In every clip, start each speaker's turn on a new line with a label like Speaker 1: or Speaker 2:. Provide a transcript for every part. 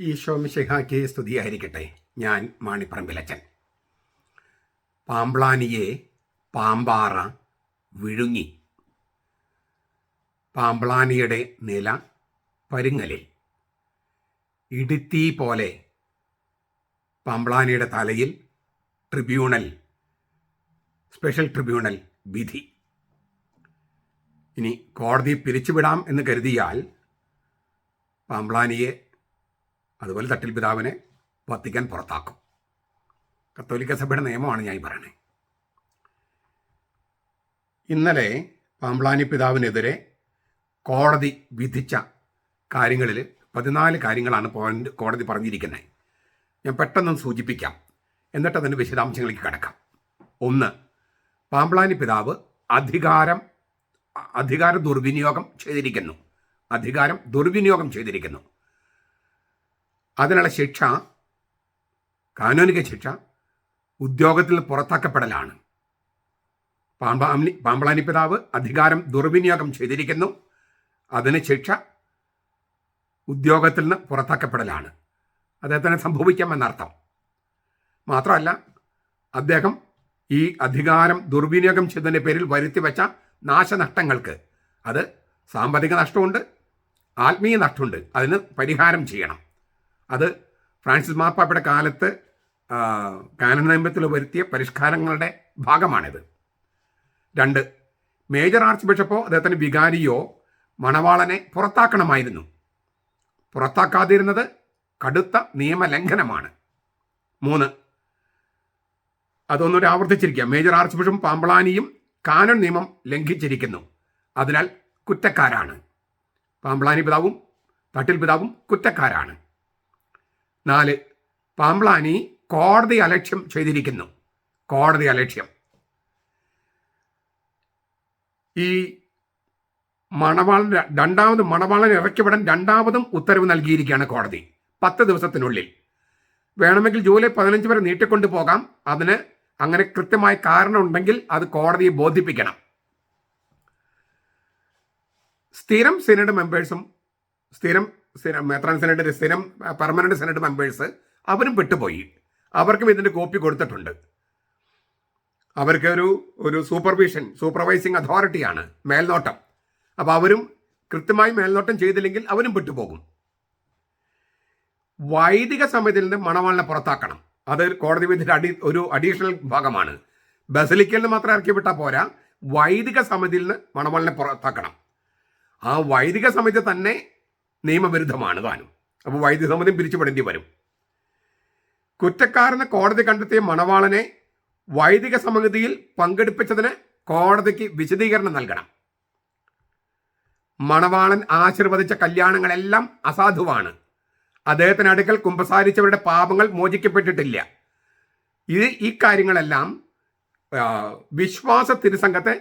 Speaker 1: ഈശോ മിശിഹായ്ക്ക് സ്തുതിയായിരിക്കട്ടെ. ഞാൻ മാണിപ്പറമ്പിലച്ചൻ. പാമ്പ്ളാനിയെ പാമ്പാറ വിഴുങ്ങി. പാമ്പ്ളാനിയുടെ നില പരുങ്ങലിൽ. ഇടുത്തി പോലെ പാമ്പ്ളാനിയുടെ തലയിൽ ട്രിബ്യൂണൽ സ്പെഷ്യൽ ട്രിബ്യൂണൽ വിധി. ഇനി കോടതി പിരിച്ചുവിടാം എന്ന് കരുതിയാൽ പാമ്പ്ളാനിയെ അതുപോലെ തട്ടിൽ പിതാവിനെ വത്തിക്കാൻ പുറത്താക്കും. കത്തോലിക്ക സഭയുടെ നിയമമാണ് ഞാൻ പറയണേ. ഇന്നലെ പാമ്പ്ലാനി പിതാവിനെതിരെ കോടതി വിധിച്ച കാര്യങ്ങളിൽ പതിനാല് കാര്യങ്ങളാണ് പോയിന്റ് കോടതി പറഞ്ഞിരിക്കുന്നത്. ഞാൻ പെട്ടെന്ന് സൂചിപ്പിക്കാം. എന്നിട്ട് അതിന്റെ വിശദാംശങ്ങളിലേക്ക് കടക്കാം. ഒന്ന് പാമ്പ്ലാനി പിതാവ് അധികാരം അധികാര ദുർവിനിയോഗം ചെയ്തിരിക്കുന്നു. അധികാരം ദുർവിനിയോഗം ചെയ്തിരിക്കുന്നു. അതിനുള്ള ശിക്ഷ കാനൂനിക ശിക്ഷ ഉദ്യോഗത്തിൽ പുറത്താക്കപ്പെടലാണ്. പാമ്പാമി പാമ്പളാനി പിതാവ് അധികാരം ദുർവിനിയോഗം ചെയ്തിരിക്കുന്നു. അതിന് ശിക്ഷ ഉദ്യോഗത്തിൽ നിന്ന് പുറത്താക്കപ്പെടലാണ്. അദ്ദേഹത്തിന് സംഭവിക്കാമെന്നർത്ഥം മാത്രമല്ല അദ്ദേഹം ഈ അധികാരം ദുർവിനിയോഗം ചെയ്തതിന്റെ പേരിൽ വരുത്തി വെച്ച നാശനഷ്ടങ്ങൾക്ക് അത് സാമ്പത്തിക നഷ്ടമുണ്ട് ആത്മീയ നഷ്ടമുണ്ട്. അതിന് പരിഹാരം ചെയ്യണം. അത് ഫ്രാൻസിസ് മാർപ്പാപ്പയുടെ കാലത്ത് കാനൻ നിയമത്തിൽ വരുത്തിയ പരിഷ്കാരങ്ങളുടെ ഭാഗമാണിത്. രണ്ട് മേജർ ആർച്ച് ബിഷപ്പോ അദ്ദേഹത്തിന് വികാരിയോ മണവാളനെ പുറത്താക്കണമായിരുന്നു. പുറത്താക്കാതിരുന്നത് കടുത്ത നിയമലംഘനമാണ്. മൂന്ന് അതൊന്നൊരു ആവർത്തിച്ചിരിക്കുക. മേജർ ആർച്ച് ബിഷപ്പും പാമ്പളാനിയും കാനൺ നിയമം ലംഘിച്ചിരിക്കുന്നു. അതിനാൽ കുറ്റക്കാരാണ്. പാമ്പളാനി പിതാവും തട്ടിൽ പിതാവും കുറ്റക്കാരാണ്. നാല്. പാംപ്ലാനി കോടതി അലക്ഷ്യം ചെയ്തിരിക്കുന്നു. കോടതി അലക്ഷ്യം. ഈ മണവാളൻ രണ്ടാമത് മണവാളൻ ഇറക്കിവിടാൻ രണ്ടാമതും ഉത്തരവ് നൽകിയിരിക്കുകയാണ് കോടതി. പത്ത് ദിവസത്തിനുള്ളിൽ. വേണമെങ്കിൽ ജൂലൈ പതിനഞ്ച് വരെ നീട്ടിക്കൊണ്ടു പോകാം. അതിന് അങ്ങനെ കൃത്യമായ കാരണം ഉണ്ടെങ്കിൽ അത് കോടതിയെ ബോധിപ്പിക്കണം. സ്ഥിരം സിനഡ് മെമ്പേഴ്സും സ്ഥിരം മെത്രാൻ സെനറ്റിന്റെ സ്ഥിരം പെർമനന്റ് സെനറ്റ് മെമ്പേഴ്സ് അവരും പെട്ടുപോയി. അവർക്കും ഇതിന്റെ കോപ്പി കൊടുത്തിട്ടുണ്ട്. അവർക്ക് ഒരു ഒരു സൂപ്പർവിഷൻ സൂപ്പർവൈസിങ് അതോറിറ്റിയാണ് മേൽനോട്ടം. അപ്പോൾ അവരും കൃത്യമായി മേൽനോട്ടം ചെയ്തില്ലെങ്കിൽ അവരും പെട്ടുപോകും. വൈദിക സമിതിയിൽ നിന്ന് മണവാളിനെ പുറത്താക്കണം. അത് കോടതി വിധിയുടെ അടി ഒരു അഡീഷണൽ ഭാഗമാണ്. ബസലിക്കൽ നിന്ന് മാത്രം ഇറക്കി വിട്ടാൽ പോരാ. വൈദിക സമിതിയിൽ നിന്ന് മണവാളിനെ പുറത്താക്കണം. ആ വൈദിക സമിതി തന്നെ നിയമവിരുദ്ധമാണ് താനും. അപ്പോൾ വൈദ്യുതി പിരിച്ചുപെടേണ്ടി വരും. കുറ്റക്കാരെന്ന് കോടതി കണ്ടെത്തിയ മണവാളനെ വൈദിക സമിതിയിൽ പങ്കെടുപ്പിച്ചതിന് കോടതിക്ക് വിശദീകരണം നൽകണം. മണവാളൻ ആശീർവദിച്ച കല്യാണങ്ങളെല്ലാം അസാധുവാണ്. അദ്ദേഹത്തിന് അടുക്കൽ കുമ്പസാരിച്ചവരുടെ പാപങ്ങൾ മോചിക്കപ്പെട്ടിട്ടില്ല. ഇത് ഈ കാര്യങ്ങളെല്ലാം വിശ്വാസ തിരുസംഘത്തെ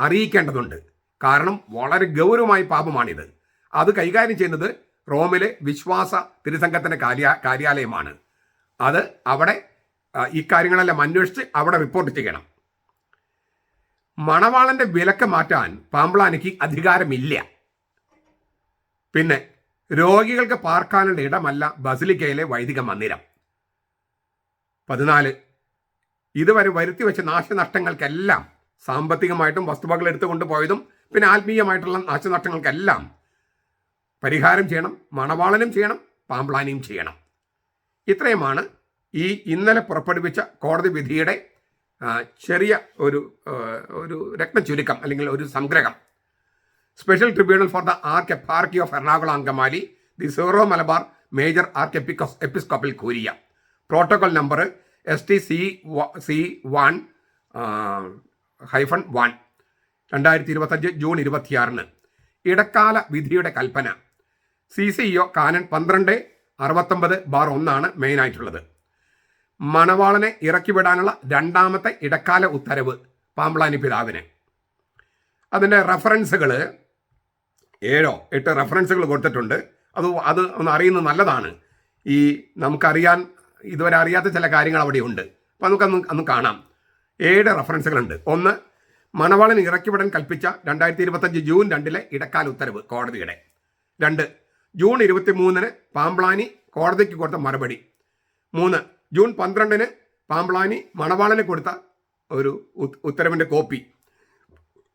Speaker 1: അറിയിക്കേണ്ടതുണ്ട്. കാരണം വളരെ ഗൗരവമായ പാപമാണിത്. അത് കൈകാര്യം ചെയ്യുന്നത് റോമിലെ വിശ്വാസ തിരുസംഘത്തിന്റെ കാര്യ കാര്യാലയമാണ്. അത് അവിടെ ഇക്കാര്യങ്ങളെല്ലാം അന്വേഷിച്ച് അവിടെ റിപ്പോർട്ട് ചെയ്യണം. മണവാളന്റെ വിലക്ക് മാറ്റാൻ പാമ്പ്ളാനിക്ക് അധികാരമില്ല. പിന്നെ രോഗികൾക്ക് പാർക്കാനുള്ള ഇടമല്ല ബസിലിക്കയിലെ വൈദിക മന്ദിരം. പതിനാല് ഇതുവരെ വരുത്തി വെച്ച നാശനഷ്ടങ്ങൾക്കെല്ലാം സാമ്പത്തികമായിട്ടും വസ്തുവകൾ എടുത്തുകൊണ്ട് പോയതും പിന്നെ ആത്മീയമായിട്ടുള്ള നാശനഷ്ടങ്ങൾക്കെല്ലാം പരിഹാരം ചെയ്യണം മണവാളനും ചെയ്യണം പാമ്പ്ലാനിയും ചെയ്യണം. ഇത്രയുമാണ് ഈ ഇന്നലെ പുറപ്പെടുവിച്ച കോടതി വിധിയുടെ ചെറിയ ഒരു ഒരു രത്ന ചുരുക്കം അല്ലെങ്കിൽ ഒരു സംഗ്രഹം. Special tribunal for the archeparchy of Ernakulam Angamaly the Syro Malabar major K എപ്പിക്കോസ് episcopal curia. Protocol number S T C C one hyphen one രണ്ടായിരത്തി ഇരുപത്തഞ്ച് ജൂൺ ഇരുപത്തിയാറിന്. ഇടക്കാല വിധിയുടെ കൽപ്പന. സി സി ഒ കാനൻ പന്ത്രണ്ട് അറുപത്തൊമ്പത് ബാർ ഒന്നാണ് മെയിനായിട്ടുള്ളത് മണവാളനെ ഇറക്കിവിടാനുള്ള രണ്ടാമത്തെ ഇടക്കാല ഉത്തരവ് പാമ്പ്ളാനി പിതാവിന്. അതിന്റെ റെഫറൻസുകൾ ഏഴോ എട്ട് റെഫറൻസുകൾ കൊടുത്തിട്ടുണ്ട്. അത് അത് ഒന്ന് അറിയുന്നത് നല്ലതാണ്. ഈ നമുക്കറിയാൻ ഇതുവരെ അറിയാത്ത ചില കാര്യങ്ങൾ അവിടെ ഉണ്ട് അപ്പം നമുക്കൊന്ന് അന്ന് കാണാം. ഏഴ് റെഫറൻസുകളുണ്ട് ഒന്ന് മണവാളൻ ഇറക്കിവിടാൻ കൽപ്പിച്ച രണ്ടായിരത്തി ഇരുപത്തഞ്ച് ജൂൺ രണ്ടിലെ ഇടക്കാല ഉത്തരവ് കോടതിയുടെ. രണ്ട് ജൂൺ ഇരുപത്തി മൂന്നിന് പാമ്പ്ളാനി കോടതിക്ക് കൊടുത്ത മറുപടി. മൂന്ന് ജൂൺ പന്ത്രണ്ടിന് പാമ്പ്ളാനി മണവാളന് കൊടുത്ത ഒരു ഉത്- ഉത്തരവിന്റെ കോപ്പി.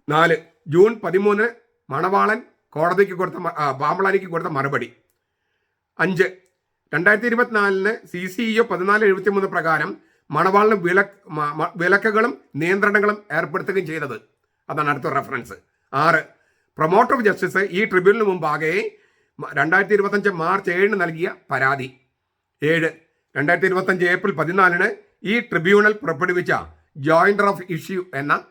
Speaker 1: നാല് ജൂൺ പതിമൂന്നിന് മണവാളൻ കോടതിക്ക് കൊടുത്ത പാമ്പ്ളാനിക്ക് കൊടുത്ത മറുപടി. അഞ്ച് രണ്ടായിരത്തി ഇരുപത്തിനാലിന് സി സി ഇ പതിനാല് എഴുപത്തി മൂന്ന് പ്രകാരം മണവാളിന് വിലക്ക് വിലക്കുകളും നിയന്ത്രണങ്ങളും ഏർപ്പെടുത്തുകയും ചെയ്തത്. അതാണ് അടുത്ത റെഫറൻസ് ആറ് പ്രൊമോട്ടർ ഓഫ് ജസ്റ്റിസ് ഈ ട്രിബ്യൂണലിന് മുമ്പാകെ രണ്ടായിരത്തി ഇരുപത്തഞ്ച് മാർച്ച് ഏഴിന് നൽകിയ പരാതി. ഏഴ് രണ്ടായിരത്തി ഇരുപത്തഞ്ച് ഏപ്രിൽ പതിനാലിന് ഈ ട്രിബ്യൂണൽ പുറപ്പെടുവിച്ച ജോയിൻഡർ ഓഫ് ഇഷ്യൂ എന്ന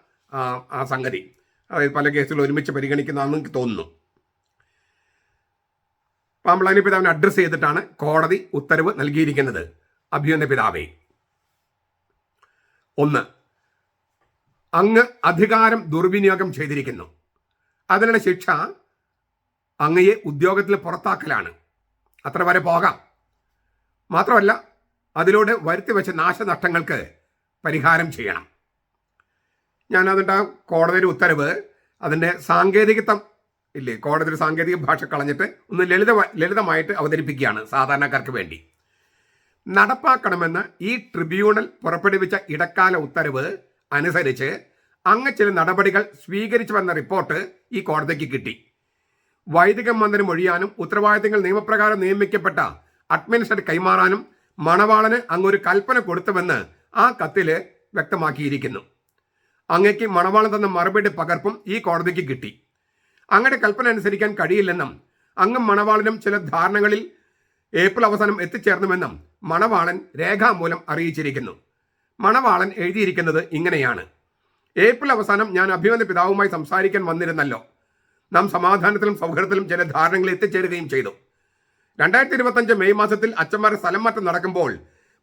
Speaker 1: ആ, സംഗതി. അതായത് പല കേസുകൾ ഒരുമിച്ച് പരിഗണിക്കുന്നതാണെന്ന് എനിക്ക് തോന്നുന്നു. പാമ്പളാനി പിതാവിനെ അഡ്രസ്സ് ചെയ്തിട്ടാണ് കോടതി ഉത്തരവ് നൽകിയിരിക്കുന്നത്. അഭ്യുന്ന പിതാവേ. ഒന്ന് അങ്ങ് അധികാരം ദുർവിനിയോഗം ചെയ്തിരിക്കുന്നു. അതിനുള്ള ശിക്ഷ അങ്ങയെ ഉദ്യോഗത്തിൽ പുറത്താക്കലാണ്. അത്ര വരെ പോകാം. മാത്രമല്ല അതിലൂടെ വരുത്തി വെച്ച നാശനഷ്ടങ്ങൾക്ക് പരിഹാരം ചെയ്യണം. ഞാൻ അതിന്റെ കോടതിയുടെ ഉത്തരവ് അതിന്റെ സാങ്കേതികത്വം ഇല്ലേ കോടതിയുടെ സാങ്കേതിക ഭാഷ കളഞ്ഞിട്ട് ഒന്ന് ലളിത ലളിതമായിട്ട് അവതരിപ്പിക്കുകയാണ് സാധാരണക്കാർക്ക് വേണ്ടി. നടപ്പാക്കണമെന്ന് ഈ ട്രിബ്യൂണൽ പുറപ്പെടുവിച്ച ഇടക്കാല ഉത്തരവ് അനുസരിച്ച് അങ്ങ് ചില നടപടികൾ സ്വീകരിച്ചുവെന്ന റിപ്പോർട്ട് ഈ കോടതിക്ക് കിട്ടി. വൈദിക മന്ദിരം ഒഴിയാനും ഉത്തരവാദിത്തങ്ങൾ നിയമപ്രകാരം നിയമിക്കപ്പെട്ട അഡ്മിനിസ്ട്രേറ്റ് കൈമാറാനും മണവാളന് അങ്ങൊരു കൽപ്പന കൊടുത്തുവെന്ന് ആ കത്തിൽ വ്യക്തമാക്കിയിരിക്കുന്നു. അങ്ങയ്ക്ക് മണവാളൻ തന്ന മറുപടി പകർപ്പും ഈ കോടതിക്ക് കിട്ടി. അങ്ങയുടെ കൽപ്പന അനുസരിക്കാൻ കഴിയില്ലെന്നും അങ്ങും മണവാളനും ചില ധാരണകളിൽ ഏപ്രിൽ അവസാനം എത്തിച്ചേർന്നുവെന്നും മണവാളൻ രേഖാമൂലം അറിയിച്ചിരിക്കുന്നു. മണവാളൻ എഴുതിയിരിക്കുന്നത് ഇങ്ങനെയാണ്. ഏപ്രിൽ അവസാനം ഞാൻ അഭിമന്യ പിതാവുമായി സംസാരിക്കാൻ വന്നിരുന്നല്ലോ. നാം സമാധാനത്തിലും സൗഹൃദത്തിലും ചില ധാരണകളിൽ എത്തിച്ചേരുകയും ചെയ്തു. രണ്ടായിരത്തി ഇരുപത്തഞ്ച് മെയ് മാസത്തിൽ അച്ഛന്മാരുടെ സ്ഥലം മാറ്റം നടക്കുമ്പോൾ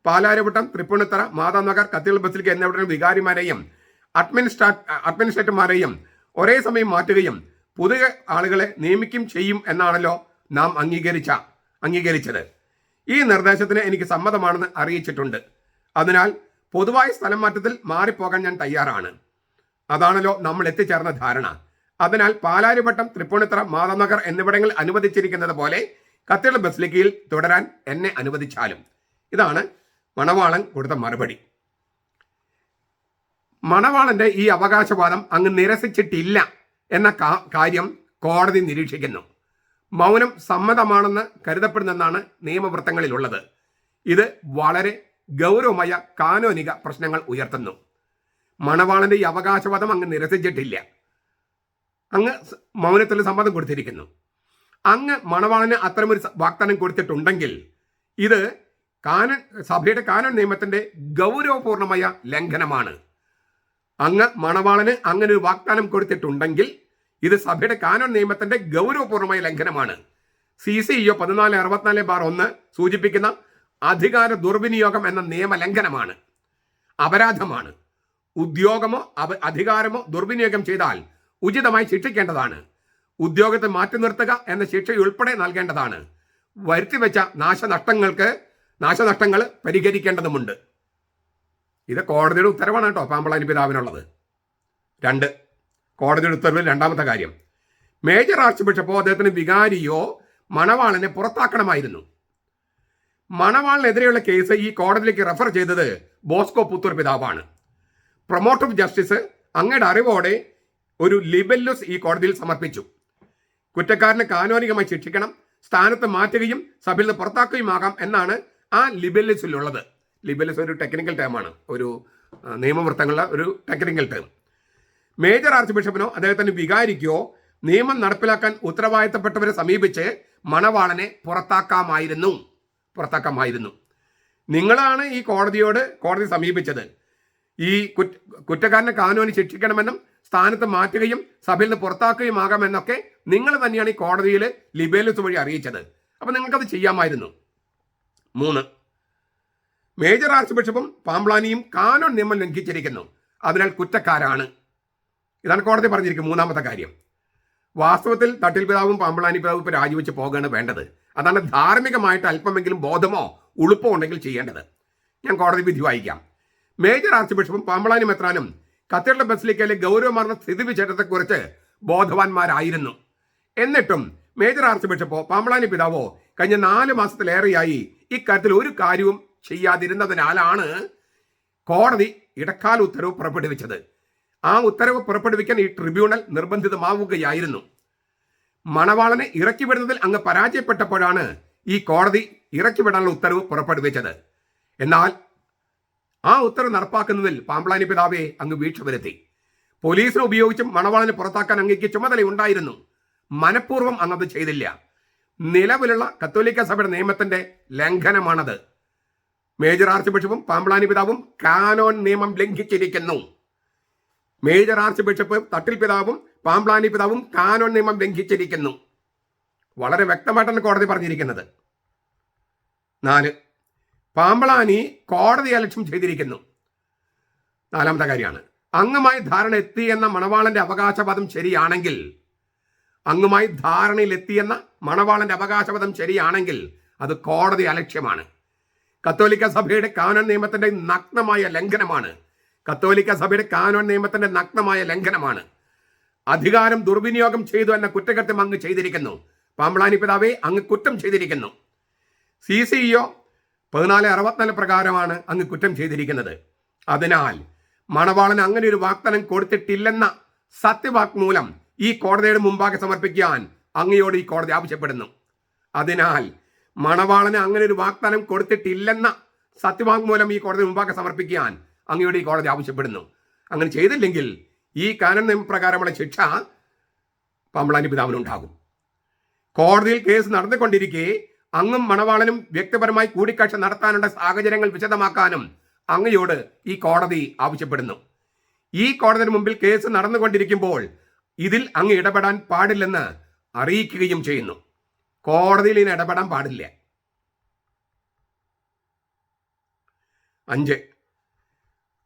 Speaker 1: പാലാരവട്ടം തൃപ്പൂണിത്തറ മാതാനഗർ കത്തികൾ ബസിലിക്ക എന്നിവിടങ്ങളിൽ വികാരിമാരെയും അഡ്മിനിസ്ട്രാ അഡ്മിനിസ്ട്രേറ്റർമാരെയും ഒരേ സമയം മാറ്റുകയും പുതിയ ആളുകളെ നിയമിക്കും ചെയ്യും എന്നാണല്ലോ നാം അംഗീകരിച്ച അംഗീകരിച്ചത്. ഈ നിർദ്ദേശത്തിന് എനിക്ക് സമ്മതമാണെന്ന് അറിയിച്ചിട്ടുണ്ട്. അതിനാൽ പൊതുവായ സ്ഥലം മാറ്റത്തിൽ മാറിപ്പോകാൻ ഞാൻ തയ്യാറാണ്. അതാണല്ലോ നമ്മൾ എത്തിച്ചേർന്ന ധാരണ. അതിനാൽ പാലാരിവട്ടം തൃപ്പൂണിത്തറ മാതനഗർ എന്നിവിടങ്ങളിൽ അനുവദിച്ചിരിക്കുന്നത് പോലെ കത്തിയുള്ള ബസിലിക്കയിൽ തുടരാൻ എന്നെ അനുവദിച്ചാലും. ഇതാണ് മണവാളൻ കൊടുത്ത മറുപടി. മണവാളന്റെ ഈ അവകാശവാദം അങ്ങ് നിരസിച്ചിട്ടില്ല എന്ന കാര്യം കോടതി നിരീക്ഷിക്കുന്നു. മൗനം സമ്മതമാണെന്ന് കരുതപ്പെടുന്നെന്നാണ് നിയമവൃത്തങ്ങളിലുള്ളത്. ഇത് വളരെ ഗൗരവമായ കാനോനിക പ്രശ്നങ്ങൾ ഉയർത്തുന്നു. മണവാളന്റെ ഈ അവകാശവാദം അങ്ങ് നിരസിച്ചിട്ടില്ല. അങ്ങ് മൗനത്തിൽ സമ്മതം കൊടുത്തിരിക്കുന്നു. അങ്ങ് മണവാളന് അത്തരമൊരു വാഗ്ദാനം കൊടുത്തിട്ടുണ്ടെങ്കിൽ ഇത് കാനൻ സഭയുടെ കാനൻ നിയമത്തിന്റെ ഗൗരവപൂർണമായ ലംഘനമാണ്. അങ്ങ് മണവാളന് അങ്ങനെ ഒരു വാഗ്ദാനം കൊടുത്തിട്ടുണ്ടെങ്കിൽ ഇത് സഭയുടെ കാനൻ നിയമത്തിന്റെ ഗൗരവപൂർണമായ ലംഘനമാണ്. സി സി ഇഒ പതിനാല് അറുപത്തിനാല് ബാർ ഒന്ന് സൂചിപ്പിക്കുന്ന അധികാര ദുർവിനിയോഗം എന്ന നിയമലംഘനമാണ് അപരാധമാണ്. ഉദ്യോഗമോ അധികാരമോ ദുർവിനിയോഗം ചെയ്താൽ ഉചിതമായി ശിക്ഷിക്കേണ്ടതാണ്. ഉദ്യോഗത്തെ മാറ്റി നിർത്തുക എന്ന ശിക്ഷയുൾപ്പെടെ നൽകേണ്ടതാണ്. വരുത്തിവെച്ച നാശനഷ്ടങ്ങൾക്ക് നാശനഷ്ടങ്ങൾ പരിഹരിക്കേണ്ടതുമുണ്ട്. ഇത് കോടതിയുടെ ഉത്തരവാണ് കേട്ടോ പാമ്പളാനി പിതാവിനുള്ളത് രണ്ട് കോടതിയുടെ ഉത്തരവിൽ രണ്ടാമത്തെ കാര്യം. മേജർ ആർച്ച് ബിഷപ്പോ അദ്ദേഹത്തിന് വികാരിയോ മണവാളനെ പുറത്താക്കണമായിരുന്നു. മണവാളിനെതിരെയുള്ള കേസ് ഈ കോടതിയിലേക്ക് റെഫർ ചെയ്തത് ബോസ്കോ പുത്തൂർ പിതാവാണ്. പ്രൊമോട്ടർ ഓഫ് ജസ്റ്റിസ് അങ്ങയുടെ അറിവോടെ ഒരു ലിബല്ലുസ് ഈ കോടതിയിൽ സമർപ്പിച്ചു. കുറ്റക്കാരനെ കാനോനികമായി ശിക്ഷിക്കണം സ്ഥാനത്ത് മാറ്റുകയും സഭയിൽ നിന്ന് പുറത്താക്കുകയുമാകാം എന്നാണ് ആ ലിബല്ലുസിലുള്ളത്. ലിബല്ലുസ് ഒരു ടെക്നിക്കൽ ടേമാണ് ഒരു നിയമവൃത്തങ്ങളുടെ ഒരു ടെക്നിക്കൽ ടേം മേജർ ആർച്ച് ബിഷപ്പിനോ അദ്ദേഹത്തിന് വികാരിക്കോ നിയമം നടപ്പിലാക്കാൻ ഉത്തരവാദിത്തപ്പെട്ടവരെ സമീപിച്ച് മണവാളനെ പുറത്താക്കാമായിരുന്നു. പുറത്താക്കാമായിരുന്നു. നിങ്ങളാണ് ഈ കോടതിയോട് കോടതി സമീപിച്ചത്. ഈ കുറ്റ കുറ്റക്കാരനെ കാനോനി ശിക്ഷിക്കണമെന്നും സ്ഥാനത്ത് മാറ്റുകയും സഭയിൽ നിന്ന് പുറത്താക്കുകയും ആകാമെന്നൊക്കെ നിങ്ങൾ തന്നെയാണ് ഈ കോടതിയിൽ ലിബേലസ് വഴി അറിയിച്ചത്. അപ്പം നിങ്ങൾക്കത് ചെയ്യാമായിരുന്നു. മൂന്ന്. മേജർ ആർച്ച് ബിഷപ്പും പാംബ്ലാനിയും കാനോൻ നിയമം ലംഘിച്ചിരിക്കുന്നു. അതിനാൽ കുറ്റക്കാരാണ്. ഇതാണ് കോടതി പറഞ്ഞിരിക്കുന്നത് മൂന്നാമത്തെ കാര്യം. വാസ്തവത്തിൽ തട്ടിൽ പിതാവും പാമ്പളാനി പിതാവും ഇപ്പോൾ രാജിവെച്ച് പോകുകയാണ് വേണ്ടത്. അതാണ് ധാർമ്മികമായിട്ട് അല്പമെങ്കിലും ബോധമോ ഉളുപ്പോ ഉണ്ടെങ്കിൽ ചെയ്യേണ്ടത്. ഞാൻ കോടതി വിധി വായിക്കാം. മേജർ ആർച്ച് ബിഷപ്പും പാമ്പളാനി മെത്രാനും കത്തീഡ്രൽ ബസിലിക്കയിലെ ഗൗരവമാർന്ന സ്ഥിതിവിശേഷത്തെക്കുറിച്ച് ബോധവാന്മാരായിരുന്നു. എന്നിട്ടും മേജർ ആർച്ച് ബിഷപ്പോ പാമ്പളാനി പിതാവോ കഴിഞ്ഞ നാല് മാസത്തിലേറെയായി ഇക്കാര്യത്തിൽ ഒരു കാര്യവും ചെയ്യാതിരുന്നതിനാലാണ് കോടതി ഇടക്കാല ഉത്തരവ് പുറപ്പെടുവിച്ചത്. ആ ഉത്തരവ് പുറപ്പെടുവിക്കാൻ ഈ ട്രിബ്യൂണൽ നിർബന്ധിതമാവുകയായിരുന്നു. മണവാളനെ ഇറക്കി വിടുന്നതിൽ അങ്ങ് പരാജയപ്പെട്ടപ്പോഴാണ് ഈ കോടതി ഇറക്കി വിടാനുള്ള ഉത്തരവ് പുറപ്പെടുവിച്ചത്. എന്നാൽ ആ ഉത്തരവ് നടപ്പാക്കുന്നതിൽ പാമ്പ്ലാനി പിതാവെ അങ്ങ് വീഴ്ച വരുത്തി. പോലീസിനെ ഉപയോഗിച്ചും മണവാളനെ പുറത്താക്കാൻ അങ്ങേക്ക് ചുമതലയുണ്ടായിരുന്നു മനഃപൂർവം അങ്ങത് ചെയ്തില്ല. നിലവിലുള്ള കത്തോലിക്ക സഭയുടെ നിയമത്തിന്റെ ലംഘനമാണത്. മേജർ ആർച്ച് ബിഷപ്പും പാമ്പ്ലാനി പിതാവും കാനോൻ നിയമം ലംഘിച്ചിരിക്കുന്നു. മേജർ ആർച്ച് ബിഷപ്പ് തട്ടിൽ പിതാവും പാമ്പ്ലാനി പിതാവും കാനോൻ നിയമം ലംഘിച്ചിരിക്കുന്നു. വളരെ വ്യക്തമായിട്ടാണ് കോടതി പറഞ്ഞിരിക്കുന്നത്. നാല് പാമ്പളാനി കോടതി അലക്ഷ്യം ചെയ്തിരിക്കുന്നു. നാലാമത്തെ കാര്യമാണ്. അങ്ങുമായി ധാരണ എത്തി എന്ന മണവാളന്റെ അവകാശവാദം ശരിയാണെങ്കിൽ അങ്ങുമായി ധാരണയിൽ എത്തിയെന്ന മണവാളന്റെ അവകാശവാദം ശരിയാണെങ്കിൽ അത് കോടതി അലക്ഷ്യമാണ്. കത്തോലിക്ക സഭയുടെ കാനോൻ നിയമത്തിന്റെ നഗ്നമായ ലംഘനമാണ്. കത്തോലിക്ക സഭയുടെ കാനോൻ നിയമത്തിന്റെ നഗ്നമായ ലംഘനമാണ്. അധികാരം ദുർവിനിയോഗം ചെയ്തു എന്ന കുറ്റകൃത്യം അങ്ങ് ചെയ്തിരിക്കുന്നു. പാമ്പളാനി പിതാവെ അങ്ങ് കുറ്റം ചെയ്തിരിക്കുന്നു. സി സി ഇഒ പതിനാല് അറുപത്തിനാല് പ്രകാരമാണ് അങ്ങ് കുറ്റം ചെയ്തിരിക്കുന്നത്. അതിനാൽ മണവാളന് അങ്ങനെ ഒരു വാഗ്ദാനം കൊടുത്തിട്ടില്ലെന്ന സത്യവാക്മൂലം ഈ കോടതിയുടെ മുമ്പാകെ സമർപ്പിക്കാൻ അങ്ങയോട് ഈ കോടതി ആവശ്യപ്പെടുന്നു. അതിനാൽ മണവാളന് അങ്ങനെ ഒരു വാഗ്ദാനം കൊടുത്തിട്ടില്ലെന്ന സത്യവാങ്മൂലം ഈ കോടതി മുമ്പാകെ സമർപ്പിക്കാൻ അങ്ങയോട് ഈ കോടതി ആവശ്യപ്പെടുന്നു. അങ്ങനെ ചെയ്തില്ലെങ്കിൽ ഈ കാനൻ നിയമപ്രകാരമുള്ള ശിക്ഷ പമ്പളാനി പിതാവിനുണ്ടാകും. കോടതിയിൽ കേസ് നടന്നുകൊണ്ടിരിക്കെ അങ്ങും മണവാളനും വ്യക്തിപരമായി കൂടിക്കാഴ്ച നടത്താനുള്ള സാഹചര്യങ്ങൾ വിശദമാക്കാനും അങ്ങയോട് ഈ കോടതി ആവശ്യപ്പെടുന്നു. ഈ കോടതിയുടെ മുമ്പിൽ കേസ് നടന്നുകൊണ്ടിരിക്കുമ്പോൾ ഇതിൽ അങ്ങ് ഇടപെടാൻ പാടില്ലെന്ന് അറിയിക്കുകയും ചെയ്യുന്നു. കോടതിയിൽ ഇതിന് ഇടപെടാൻ പാടില്ല. അഞ്ച്.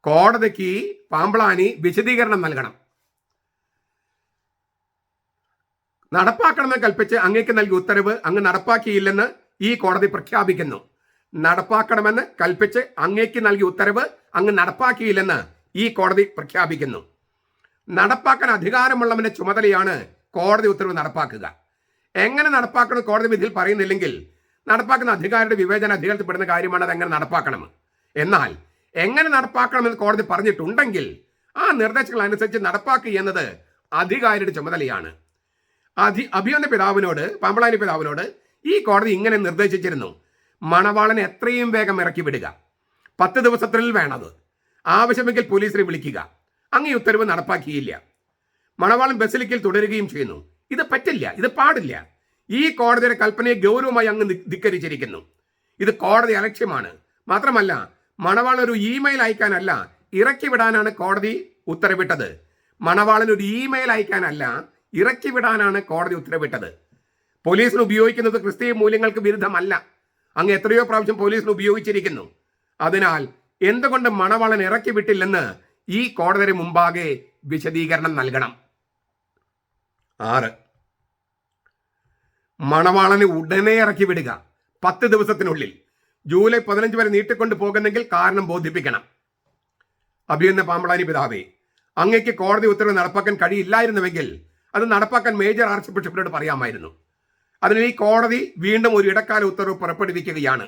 Speaker 1: കോടതിക്ക് പാമ്പളാനി വിശദീകരണം നൽകണം. നടപ്പാക്കണമെന്ന് കൽപ്പിച്ച് അങ്ങേക്ക് നൽകിയ ഉത്തരവ് അങ്ങ് നടപ്പാക്കിയില്ലെന്ന് ഈ കോടതി പ്രഖ്യാപിക്കുന്നു. നടപ്പാക്കണമെന്ന് കൽപ്പിച്ച് അങ്ങേക്ക് നൽകിയ ഉത്തരവ് അങ്ങ് നടപ്പാക്കിയില്ലെന്ന് ഈ കോടതി പ്രഖ്യാപിക്കുന്നു. നടപ്പാക്കാൻ അധികാരമുള്ളവന്റെ ചുമതലയാണ് കോടതി ഉത്തരവ് നടപ്പാക്കുക. എങ്ങനെ നടപ്പാക്കണം കോടതി വിധിയിൽ പറയുന്നില്ലെങ്കിൽ നടപ്പാക്കുന്ന അധികാരിയുടെ വിവേചന അധികാരത്തിൽപ്പെടുന്ന കാര്യമാണ് അത് എങ്ങനെ നടപ്പാക്കണം. എന്നാൽ എങ്ങനെ നടപ്പാക്കണമെന്ന് കോടതി പറഞ്ഞിട്ടുണ്ടെങ്കിൽ ആ നിർദ്ദേശങ്ങൾ അനുസരിച്ച് നടപ്പാക്കുക എന്നത് അധികാരിയുടെ ചുമതലയാണ്. അധി അഭിയന്ത പിതാവിനോട് പാമ്പളാനി പിതാവിനോട് ഈ കോടതി ഇങ്ങനെ നിർദ്ദേശിച്ചിരുന്നു. മണവാളനെ എത്രയും വേഗം ഇറക്കി വിടുക. പത്ത് ദിവസത്തിൽ വേണത്. ആവശ്യമെങ്കിൽ പോലീസിനെ വിളിക്കുക. അങ്ങ് ഈ ഉത്തരവ് നടപ്പാക്കിയില്ല. മണവാളൻ ബസിലിക്കൽ തുടരുകയും ചെയ്യുന്നു. ഇത് പറ്റില്ല ഇത് പാടില്ല. ഈ കോടതിയുടെ കൽപ്പനയെ ഗൗരവമായി അങ്ങ് ധിക്കരിച്ചിരിക്കുന്നു. ഇത് കോടതി അലക്ഷ്യമാണ്. മാത്രമല്ല മണവാളൻ ഒരു ഇമെയിൽ അയക്കാനല്ല ഇറക്കി വിടാനാണ് കോടതി ഉത്തരവിട്ടത്. മണവാളൻ ഒരു ഇമെയിൽ അയക്കാനല്ല ഇറക്കി വിടാനാണ് കോടതി ഉത്തരവിട്ടത്. പോലീസിന് ഉപയോഗിക്കുന്നത് ക്രിസ്തീയ മൂല്യങ്ങൾക്ക് വിരുദ്ധമല്ല. അങ്ങ് എത്രയോ പ്രാവശ്യം പോലീസിന് ഉപയോഗിച്ചിരിക്കുന്നു. അതിനാൽ എന്തുകൊണ്ട് മണവാളൻ ഇറക്കി വിട്ടില്ലെന്ന് ഈ കോടതിയുടെ മുമ്പാകെ വിശദീകരണം നൽകണം. ആറ്. മണവാളനെ ഉടനെ ഇറക്കി വിടുക. പത്ത് ദിവസത്തിനുള്ളിൽ. ജൂലൈ പതിനഞ്ച് വരെ നീട്ടിക്കൊണ്ട് പോകുന്നെങ്കിൽ കാരണം ബോധിപ്പിക്കണം. അഭിയുന്ന പാമ്പളാനി പിതാവേ അങ്ങയ്ക്ക് കോടതി ഉത്തരവ് നടപ്പാക്കാൻ കഴിയില്ലായിരുന്നുവെങ്കിൽ അത് നടപ്പാക്കാൻ മേജർ ആർച്ച് ബിഷപ്പിനോട് പറയാമായിരുന്നു. അതിന് ഈ കോടതി വീണ്ടും ഒരു ഇടക്കാല ഉത്തരവ് പുറപ്പെടുവിക്കുകയാണ്.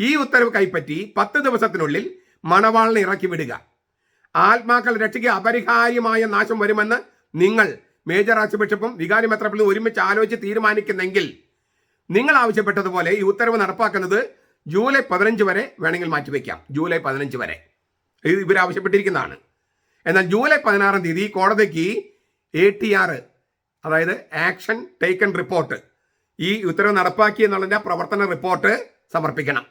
Speaker 1: ഈ ഉത്തരവ് കൈപ്പറ്റി പത്ത് ദിവസത്തിനുള്ളിൽ മണവാളിനെ ഇറക്കി വിടുക. ആത്മാക്കൾ രക്ഷയ്ക്ക് അപരിഹാര്യമായ നാശം വരുമെന്ന് നിങ്ങൾ മേജർ ആർച്ച് ബിഷപ്പും വികാരി മെത്രപ്പിളും ഒരുമിച്ച് ആലോചിച്ച് തീരുമാനിക്കുന്നെങ്കിൽ നിങ്ങൾ ആവശ്യപ്പെട്ടതുപോലെ ഈ ഉത്തരവ് നടപ്പാക്കുന്നത് ജൂലൈ പതിനഞ്ച് വരെ വേണമെങ്കിൽ മാറ്റിവെക്കാം ജൂലൈ പതിനഞ്ച് വരെ. ഇത് ഇവർ ആവശ്യപ്പെട്ടിരിക്കുന്നതാണ് എന്നാൽ ജൂലൈ പതിനാറാം തീയതി കോടതിക്ക് എ ടി ആർ അതായത് ആക്ഷൻ ടേക്കൺ റിപ്പോർട്ട് ഈ ഉത്തരവ് നടപ്പാക്കി എന്നുള്ളതിന്റെ പ്രവർത്തന റിപ്പോർട്ട് സമർപ്പിക്കണം.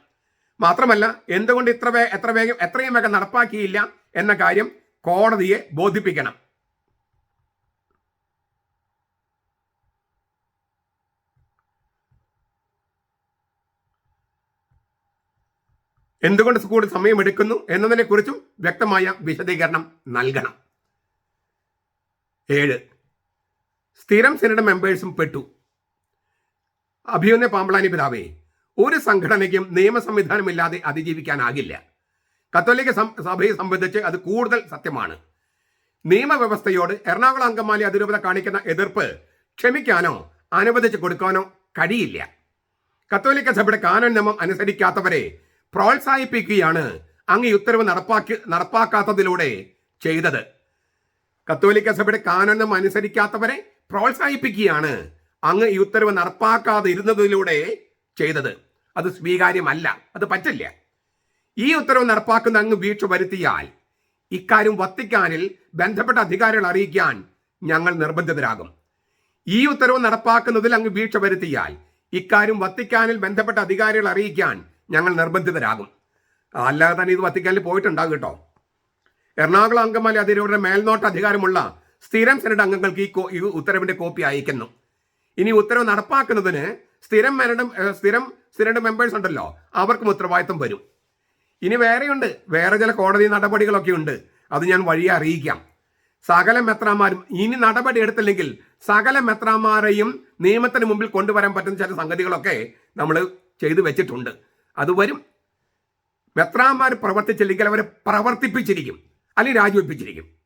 Speaker 1: മാത്രമല്ല എന്തുകൊണ്ട് ഇത്ര വേ എത്ര വേഗം എത്രയും വേഗം നടപ്പാക്കിയില്ല എന്ന കാര്യം കോടതിയെ ബോധിപ്പിക്കണം. എന്തുകൊണ്ട് കൂടുതൽ സമയമെടുക്കുന്നു എന്നതിനെക്കുറിച്ചും വ്യക്തമായ വിശദീകരണം നൽകണം. ഏഴ്. സ്ഥിരം സെനറ്റ് മെമ്പേഴ്സും പെട്ടു. അഭിയുന്ന പാമ്പളാനി പിതാവേ ഒരു സംഘടനയ്ക്കും നിയമ സംവിധാനമില്ലാതെ അതിജീവിക്കാനാകില്ല. കത്തോലിക്ക സഭയെ സംബന്ധിച്ച് അത് കൂടുതൽ സത്യമാണ്. നിയമവ്യവസ്ഥയോട് എറണാകുളം അങ്കമാലി അതിരൂപത കാണിക്കുന്ന എതിർപ്പ് ക്ഷമിക്കാനോ അനുവദിച്ചു കൊടുക്കാനോ കഴിയില്ല. കത്തോലിക്ക സഭയുടെ കാനോൻ നിയമം അനുസരിക്കാത്തവരെ പ്രോത്സാഹിപ്പിക്കുകയാണ് അങ്ങ് ഉത്തരവ് നടപ്പാക്കി നടപ്പാക്കാത്തതിലൂടെ ചെയ്തത്. കത്തോലിക്ക സഭയുടെ കാനനം അനുസരിക്കാത്തവരെ പ്രോത്സാഹിപ്പിക്കുകയാണ്. അങ്ങ് ഈ ഉത്തരവ് നടപ്പാക്കാതെ ഇരുന്നതിലൂടെ ചെയ്തത്. അത് സ്വീകാര്യമല്ല. അത് പറ്റില്ല. ഈ ഉത്തരവ് നടപ്പാക്കുന്ന അങ്ങ് വീഴ്ച വരുത്തിയാൽ ഇക്കാര്യം വത്തിക്കാനിൽ ബന്ധപ്പെട്ട അധികാരികൾ അറിയിക്കാൻ ഞങ്ങൾ നിർബന്ധിതരാകും. ഈ ഉത്തരവ് നടപ്പാക്കുന്നതിൽ അങ്ങ് വീഴ്ച വരുത്തിയാൽ ഇക്കാര്യം വത്തിക്കാനിൽ ബന്ധപ്പെട്ട അധികാരികൾ അറിയിക്കാൻ ഞങ്ങൾ നിർബന്ധിതരാകും. അല്ലാതെ തന്നെ ഇത് വത്തിക്കാനിൽ പോയിട്ടുണ്ടാകും കേട്ടോ. എറണാകുളം അങ്കമാലി അതിരൂടെ മേൽനോട്ട അധികാരമുള്ള സ്ഥിരം സെനറ്റ് അംഗങ്ങൾക്ക് ഈ ഈ ഉത്തരവിന്റെ കോപ്പി അയക്കുന്നു. ഇനി ഉത്തരവ് നടപ്പാക്കുന്നതിന് സ്ഥിരം മെനഡ് സ്ഥിരം സെനറ്റ് മെമ്പേഴ്സ് ഉണ്ടല്ലോ അവർക്കും ഉത്തരവാദിത്വം വരും. ഇനി വേറെയുണ്ട് വേറെ ചില കോടതി നടപടികളൊക്കെ ഉണ്ട് അത് ഞാൻ വഴിയെ അറിയിക്കാം. സകല മെത്രാമാരും ഇനി നടപടി എടുത്തില്ലെങ്കിൽ സകല മെത്രാമാരെയും നിയമത്തിന് മുമ്പിൽ കൊണ്ടുവരാൻ പറ്റുന്ന ചില സംഗതികളൊക്കെ നമ്മൾ ചെയ്തു വെച്ചിട്ടുണ്ട്. അത് വരും. മെത്രാമാർ പ്രവർത്തിച്ചില്ലെങ്കിൽ അവരെ പ്രവർത്തിപ്പിച്ചിരിക്കും. അല്ലെങ്കിൽ രാജിവെപ്പിച്ചിരിക്കും.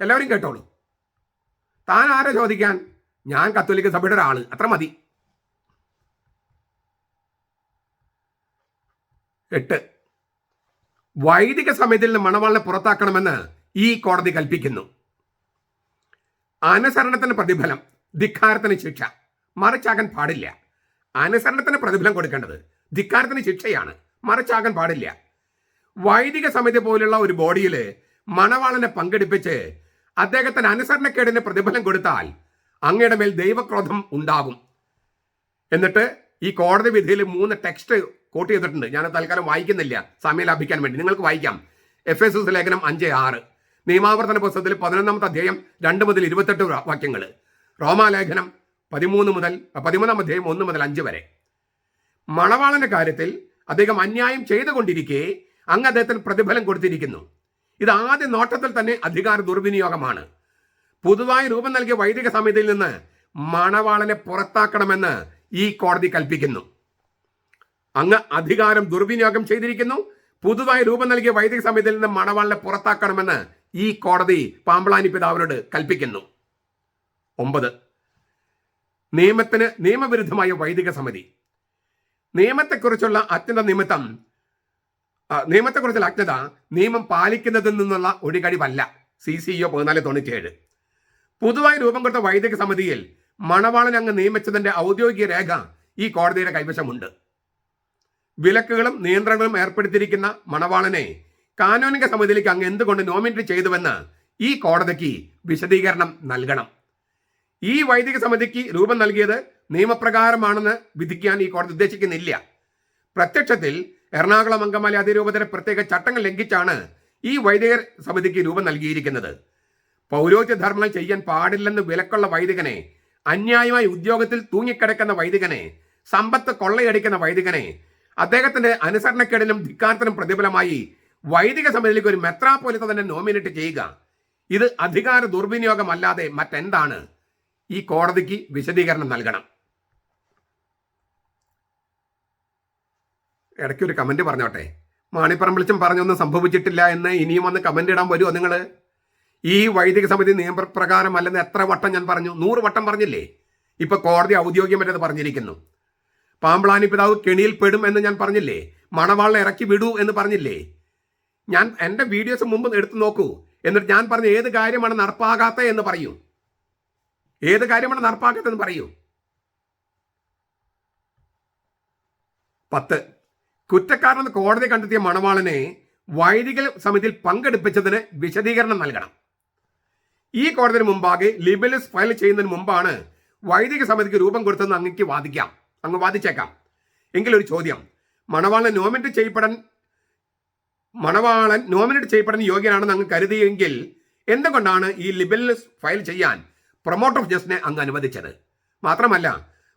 Speaker 1: എല്ലാവരും കേട്ടോളൂ. താൻ ആരെ ചോദിക്കാൻ? ഞാൻ കത്തോലിക്ക സഭയുടെ ഒരാൾ. അത്ര മതി. എട്ട്. വൈദിക സമയത്തിൽ നിന്ന് മണവാളിനെ പുറത്താക്കണമെന്ന് ഈ കോടതി കൽപ്പിക്കുന്നു. അനുസരണത്തിന് പ്രതിഫലം ധിക്കാരത്തിന് ശിക്ഷ. മറിച്ചാകാൻ പാടില്ല. അനുസരണത്തിന് പ്രതിഫലം കൊടുക്കേണ്ടത് ധിക്കാരത്തിന് ശിക്ഷയാണ്. മറിച്ചാകാൻ പാടില്ല. വൈദിക സമിതി പോലുള്ള ഒരു ബോഡിയിൽ മണവാളനെ പങ്കെടുപ്പിച്ച് അദ്ദേഹത്തിന് അനുസരണക്കേടിന് പ്രതിഫലം കൊടുത്താൽ അങ്ങയുടെ മേൽ ദൈവക്രോധം ഉണ്ടാകും എന്നിട്ട് ഈ കോടതി വിധിയിൽ മൂന്ന് ടെക്സ്റ്റ് കോട്ട് ചെയ്തിട്ടുണ്ട്. ഞാൻ തൽക്കാലം വായിക്കുന്നില്ല. സമയം ലാഭിക്കാൻ വേണ്ടി. നിങ്ങൾക്ക് വായിക്കാം. എഫ് എസ് എസ് ലേഖനം അഞ്ച് ആറ്. നിയമാവർത്തന പുസ്തകത്തിൽ പതിനൊന്നാമത്തെ അധ്യായം രണ്ട് മുതൽ ഇരുപത്തെട്ട് വാക്യങ്ങൾ. റോമാലേഖനം പതിമൂന്ന് മുതൽ പതിമൂന്നാം അധ്യായം ഒന്ന് മുതൽ അഞ്ച് വരെ. മണവാളന്റെ കാര്യത്തിൽ അദ്ദേഹം അന്യായം ചെയ്തുകൊണ്ടിരിക്കെ അങ്ങ് അദ്ദേഹത്തിന് പ്രതിഫലം കൊടുത്തിരിക്കുന്നു. ഇത് ആദ്യ നോട്ടത്തിൽ തന്നെ അധികാര ദുർവിനിയോഗമാണ്. പുതുതായി രൂപം നൽകിയ വൈദിക സമിതിയിൽ നിന്ന് മണവാളനെ പുറത്താക്കണമെന്ന് ഈ കോടതി കൽപ്പിക്കുന്നു. അങ്ങ് അധികാരം ദുർവിനിയോഗം ചെയ്തിരിക്കുന്നു. പുതുതായി രൂപം നൽകിയ വൈദിക സമിതിയിൽ നിന്ന് മണവാളനെ പുറത്താക്കണമെന്ന് ഈ കോടതി പാമ്പളാനി പിതാവിനോട് കൽപ്പിക്കുന്നു. ഒമ്പത്. നിയമത്തിന് നിയമവിരുദ്ധമായ വൈദിക സമിതി. നിയമത്തെക്കുറിച്ചുള്ള അത്യന്ത നിമിത്തം ആ, നിയമത്തെക്കുറിച്ചുള്ള അജ്ഞത നിയമം പാലിക്കുന്നതിൽ നിന്നുള്ള ഒരു കഴിവല്ല സി സി ഒ പതിനാല് തൊണ്ണൂറ്റിയേഴ്. പുതുതായി രൂപം കൊടുത്ത വൈദിക സമിതിയിൽ മണവാളൻ അങ്ങ് നിയമിച്ചതിന്റെ ഔദ്യോഗിക രേഖ ഈ കോടതിയുടെ കൈവശമുണ്ട്. വിലക്കുകളും നിയന്ത്രണങ്ങളും ഏർപ്പെടുത്തിയിരിക്കുന്ന മണവാളനെ കാനോനിക സമിതിയിലേക്ക് അങ്ങ് എന്തുകൊണ്ട് നോമിനേറ്റ് ചെയ്തുവെന്ന് ഈ കോടതിക്ക് വിശദീകരണം നൽകണം. ഈ വൈദിക സമിതിക്ക് രൂപം നൽകിയത് നിയമപ്രകാരമാണെന്ന് വിധിക്കാൻ ഈ കോടതി ഉദ്ദേശിക്കുന്നില്ല. പ്രത്യക്ഷത്തിൽ എറണാകുളം അങ്കമാലി അതിരൂപതര പ്രത്യേക ചട്ടങ്ങൾ ലംഘിച്ചാണ് ഈ വൈദികർ സമിതിക്ക് രൂപം നൽകിയിരിക്കുന്നത്. പൗരോഹിത്യ ധർമ്മങ്ങൾ ചെയ്യാൻ പാടില്ലെന്ന് വിലക്കുള്ള വൈദികനെ അന്യായമായി ഉദ്യോഗത്തിൽ തൂങ്ങിക്കിടക്കുന്ന വൈദികനെ സമ്പത്ത് കൊള്ളയടിക്കുന്ന വൈദികനെ അദ്ദേഹത്തിന്റെ അനുസരണക്കേടിലും ധിക്കാരത്തിനും പ്രതിഫലമായി വൈദിക സമിതിയിലേക്ക് ഒരു മെത്രാപോലിത്ത തന്നെ നോമിനേറ്റ് ചെയ്യുക. ഇത് അധികാര ദുർവിനിയോഗമല്ലാതെ മറ്റെന്താണ്? ഈ കോടതിക്ക് വിശദീകരണം നൽകണം. ഇടയ്ക്ക് ഒരു കമന്റ് പറഞ്ഞോട്ടെ മാണിപ്പറമ്പിളിച്ചും പറഞ്ഞൊന്നും സംഭവിച്ചിട്ടില്ല എന്ന് ഇനിയും വന്ന് കമന്റ് ഇടാൻ വരുമോ നിങ്ങൾ ഈ വൈദിക സമിതി നിയമപ്രകാരം അല്ലെന്ന് എത്ര വട്ടം ഞാൻ പറഞ്ഞു? നൂറ് വട്ടം പറഞ്ഞില്ലേ? ഇപ്പൊ കോടതി ഔദ്യോഗികമായിട്ട് പറഞ്ഞിരിക്കുന്നു. പാമ്പ്ളാനി പിതാവ് കെണിയിൽ പെടും എന്ന് ഞാൻ പറഞ്ഞില്ലേ? മണവാളിനെ ഇറക്കി വിടൂ എന്ന് പറഞ്ഞില്ലേ? ഞാൻ എന്റെ വീഡിയോസ് മുമ്പ് എടുത്തു നോക്കൂ. എന്നിട്ട് ഞാൻ പറഞ്ഞ ഏത് കാര്യമാണ് നടപ്പാകാത്ത എന്ന് പറയൂ. ഏത് കാര്യമാണ് നടപ്പാക്കാത്തതെന്ന് പറയൂ. പത്ത്. കുറ്റക്കാരനെന്ന് കോടതി കണ്ടെത്തിയ മണവാളനെ വൈദിക സമിതിയിൽ പങ്കെടുപ്പിച്ചതിന് വിശദീകരണം നൽകണം. ഈ കോടതിന് മുമ്പാകെ ലിബലിസ് ഫയൽ ചെയ്യുന്നതിന് മുമ്പാണ് വൈദിക സമിതിക്ക് രൂപം കൊടുത്തതെന്ന് അങ്ങക്ക് വാദിക്കാം. അങ്ങ് വാദിച്ചേക്കാം. എങ്കിലൊരു ചോദ്യം. മണവാളനെ നോമിനേറ്റ് ചെയ്യപ്പെടാൻ മണവാളൻ നോമിനേറ്റ് ചെയ്യപ്പെടാൻ യോഗ്യനാണെന്ന് അങ്ങ് കരുതിയെങ്കിൽ എന്തുകൊണ്ടാണ് ഈ ലിബലിസ് ഫയൽ ചെയ്യാൻ പ്രൊമോട്ടർ ഓഫ് ജസ്റ്റിനെ അങ്ങ് അനുവദിച്ചത്? മാത്രമല്ല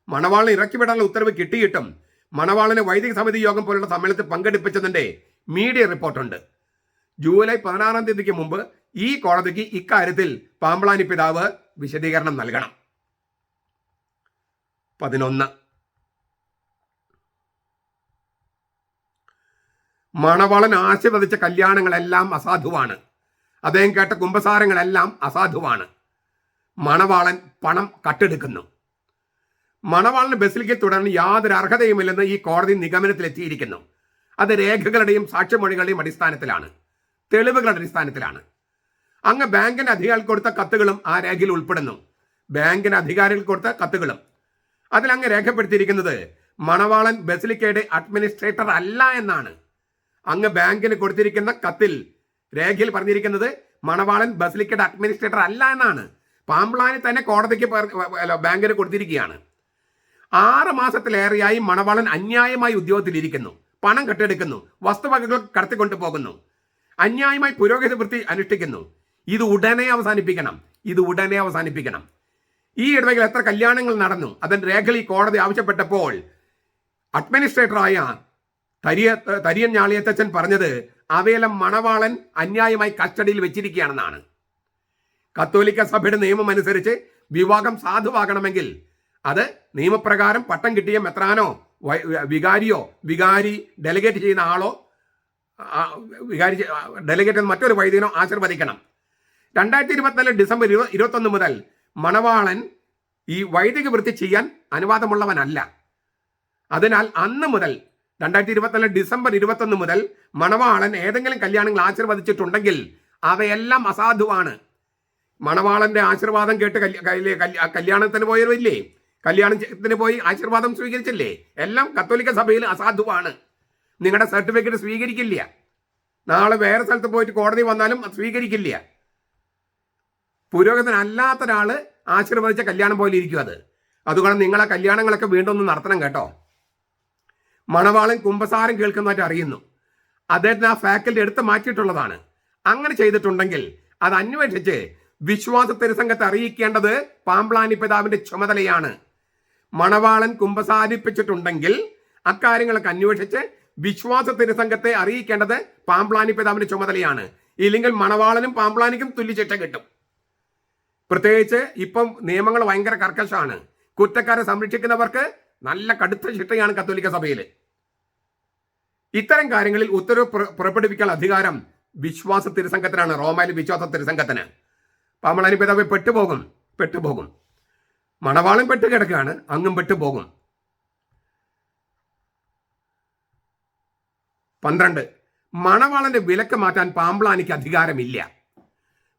Speaker 1: മണവാളിനെ ഇറക്കിവിടാനുള്ള ഉത്തരവ് കിട്ടിയിട്ടും മണവാളനെ വൈദിക സമിതി യോഗം പോലുള്ള സമ്മേളനത്തിൽ പങ്കെടുപ്പിച്ചതിന്റെ മീഡിയ റിപ്പോർട്ടുണ്ട്. ജൂലൈ പതിനാറാം തീയതിക്ക് മുമ്പ് ഈ കോടതിക്ക് ഇക്കാര്യത്തിൽ പാമ്പളാനി പിതാവ് വിശദീകരണം നൽകണം. പതിനൊന്ന്. മണവാളൻ ആശീർവദിച്ച കല്യാണങ്ങളെല്ലാം അസാധുവാണ്. അദ്ദേഹം കേട്ട കുംഭസാരങ്ങളെല്ലാം അസാധുവാണ്. മണവാളൻ പണം കട്ടെടുക്കുന്നു. മണവാളിന് ബസ്സിലേക്ക് തുടരാൻ യാതൊരു അർഹതയുമില്ലെന്ന് ഈ കോടതി നിഗമനത്തിലെത്തിയിരിക്കുന്നു. അത് രേഖകളുടെയും സാക്ഷ്യമൊഴികളുടെയും അടിസ്ഥാനത്തിലാണ്. തെളിവുകളുടെ അടിസ്ഥാനത്തിലാണ്. അങ്ങ് ബാങ്കിന് അധികാരികൾ കൊടുത്ത കത്തുകളും ആ രേഖയിൽ ഉൾപ്പെടുന്നു. ബാങ്കിന് അധികാരികൾ കൊടുത്ത കത്തുകളും. അതിൽ അങ്ങ് രേഖപ്പെടുത്തിയിരിക്കുന്നത് മണവാളൻ ബസിലിക്കയുടെ അഡ്മിനിസ്ട്രേറ്റർ അല്ല എന്നാണ്. അങ്ങ് ബാങ്കിന് കൊടുത്തിരിക്കുന്ന കത്തിൽ രേഖയിൽ പറഞ്ഞിരിക്കുന്നത് മണവാളൻ ബസിലിക്കയുടെ അഡ്മിനിസ്ട്രേറ്റർ അല്ല എന്നാണ്. പാമ്പ്ലാനി തന്നെ കോടതിക്ക് ബാങ്കിന് കൊടുത്തിരിക്കുകയാണ്. ആറ് മാസത്തിലേറെയായി മണവാളൻ അന്യായമായി ഉദ്യോഗത്തിലിരിക്കുന്നു. പണം കെട്ടെടുക്കുന്നു വസ്തുവകകൾ കടത്തിക്കൊണ്ടു പോകുന്നു അന്യായമായി പുരോഗതി വൃത്തി അനുഷ്ഠിക്കുന്നു. ഇത് ഉടനെ അവസാനിപ്പിക്കണം. ഇത് ഉടനെ അവസാനിപ്പിക്കണം. ഈ ഇടവകയിൽ എത്ര കല്യാണങ്ങൾ നടന്നു. രേഖകൾ ഈ കോടതി ആവശ്യപ്പെട്ടപ്പോൾ അഡ്മിനിസ്ട്രേറ്ററായ തരിയ തരിയൻ ഞാളിയത്തച്ഛൻ പറഞ്ഞത് അവയെല്ലാം മണവാളൻ അന്യായമായി കസ്റ്റഡിയിൽ വെച്ചിരിക്കുകയാണെന്നാണ്. കത്തോലിക്ക സഭയുടെ നിയമം അനുസരിച്ച് വിവാഹം സാധുവാകണമെങ്കിൽ അത് നിയമപ്രകാരം പട്ടം കിട്ടിയ മെത്രാനോ വികാരിയോ വികാരി ഡെലിഗേറ്റ് ചെയ്യുന്ന ആളോ വികാരി ഡെലിഗേറ്റ് ചെയ്യുന്ന മറ്റൊരു വൈദികനോ ആശീർവദിക്കണം. രണ്ടായിരത്തി ഇരുപത്തിനാല് ഡിസംബർ ഇരുപ ഇരുപത്തൊന്ന് മുതൽ മണവാളൻ ഈ വൈദിക വൃത്തി ചെയ്യാൻ അനുവാദമുള്ളവനല്ല. അതിനാൽ അന്ന് മുതൽ രണ്ടായിരത്തി ഇരുപത്തിനാല് ഡിസംബർ ഇരുപത്തൊന്ന് മുതൽ മണവാളൻ ഏതെങ്കിലും കല്യാണങ്ങൾ ആശീർവദിച്ചിട്ടുണ്ടെങ്കിൽ അവയെല്ലാം അസാധുവാണ്. മണവാളന്റെ ആശീർവാദം കേട്ട് കല്യ- കല്യ- കല്യ- കല്യാണത്തിന് പോയവരില്ലേ? കല്യാണത്തിന് പോയി ആശീർവാദം സ്വീകരിച്ചില്ലേ? എല്ലാം കത്തോലിക്ക സഭയിൽ അസാധുവാണ്. നിങ്ങളുടെ സർട്ടിഫിക്കറ്റ് സ്വീകരിക്കില്ല. നാളെ വേറെ സ്ഥലത്ത് പോയിട്ട് കോടതി വന്നാലും സ്വീകരിക്കില്ല. പുരോഗതനല്ലാത്ത ഒരാൾ ആശീർവദിച്ച കല്യാണം പോലെ ഇരിക്കും അത്. അതുകൊണ്ട് നിങ്ങളെ കല്യാണങ്ങളൊക്കെ വീണ്ടും ഒന്ന് നടത്തണം കേട്ടോ. മണവാളൻ കുംഭസാരം കേൾക്കുന്നതായിട്ട് അറിയുന്നു. അദ്ദേഹത്തിന് ആ ഫാക്കൽറ്റി എടുത്ത് മാറ്റിയിട്ടുള്ളതാണ്. അങ്ങനെ ചെയ്തിട്ടുണ്ടെങ്കിൽ അത് അന്വേഷിച്ച് വിശ്വാസ തിരുസംഘത്തെ അറിയിക്കേണ്ടത് പാമ്പ്ലാനി പിതാവിന്റെ ചുമതലയാണ്. മണവാളൻ കുംഭസാരിപ്പിച്ചിട്ടുണ്ടെങ്കിൽ അക്കാര്യങ്ങളൊക്കെ അന്വേഷിച്ച് വിശ്വാസ തിരുസംഘത്തെ അറിയിക്കേണ്ടത് പാമ്പ്ലാനി പിതാവിന്റെ ചുമതലയാണ്. ഇല്ലെങ്കിൽ മണവാളനും പാമ്പ്ലാനിക്കും തുല്യശിക്ഷ കിട്ടും. പ്രത്യേകിച്ച് ഇപ്പം നിയമങ്ങൾ ഭയങ്കര കർക്കശമാണ്. കുറ്റക്കാരെ സംരക്ഷിക്കുന്നവർക്ക് നല്ല കടുത്ത ശിക്ഷയാണ് കത്തോലിക്ക സഭയിൽ ഇത്തരം കാര്യങ്ങളിൽ ഉത്തരവ് പുറപ്പെടുവിക്കാൻ അധികാരം വിശ്വാസ തിരുസംഘത്തിനാണ് റോമാലി വിശ്വാസ തിരുസംഘത്തിന്. പാമ്പളാനി പിതാവ് പെട്ടുപോകും പെട്ടുപോകും. മണവാളം പെട്ട് കിടക്കുകയാണ് അങ്ങും പെട്ട് പോകും. പന്ത്രണ്ട് മണവാളന്റെ വിലക്ക് മാറ്റാൻ പാമ്പ്ളാനിക്ക് അധികാരമില്ല.